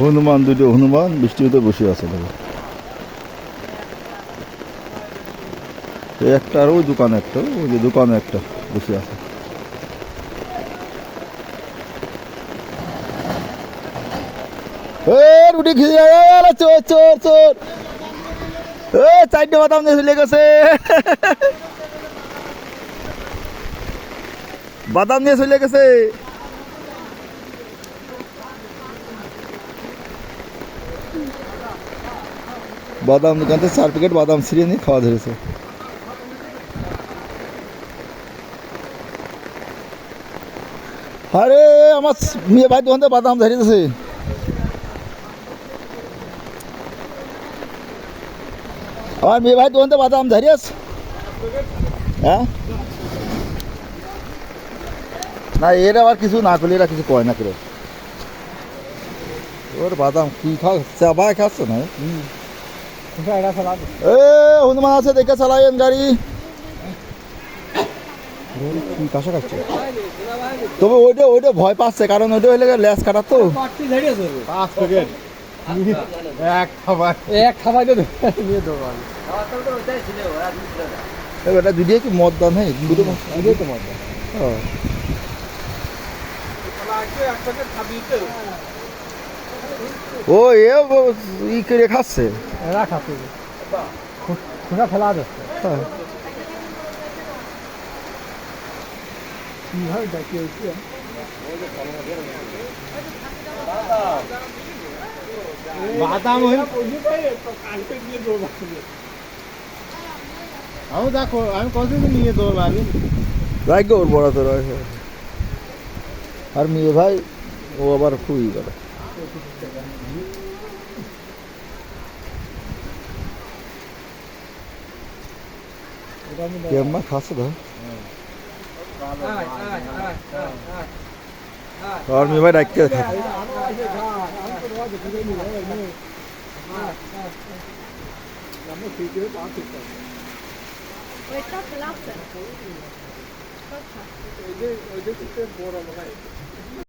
হনুমান দুটো হনুমান বৃষ্টিতে বসে আছে দেখো। একটা আর ওই দোকান একটা, ওই যে দোকানে একটা বসে আছে। বাদাম নিয়ে চলে গেছে। বাদাম দোকান থেকে চার প্যাকেট বাদাম ছিঁড়ে নিয়ে খাওয়া ধরেছে। আরে, আমার মেয়ে ভাই দোকান থেকে বাদাম ধরেছে আমার মেয়ে ভাই দোকান থেকে বাদাম ধরিস হ্যাঁ? না, এর আবার কিছু না করলে এরা কিছু কয় না করে। ওর বাদাম কি খা চাবায় খাচ্ছে না? এ হনুমান আছে দেখে চালাইন গাড়ি। কি কাঁসা খাচ্ছে? তবে ওইটা ওইটা ভয় পাচ্ছে কারণ ওইটা হইলে ল্যাস কাটার তো। পাঁচ প্যাকেট এক খাবার এক খাবার নিয়ে দুদিয়ে কি মদ দান হ্যাঁ দুটো মদ তো মজা ও। ও এ ই করে খাচ্ছে। খোঁজা ফেলা যাচ্ছে হ্যাঁ। কীভাবে বাদাম আমি দেখো আমি কতদিন নিয়ে দেবো আমি ভাগ্য ওর বড় তোর আর মেয়ে ভাই ও আবার খুবই করে เตรียมมาคัสเหรอตอนมีไว้ได้เกิดครับ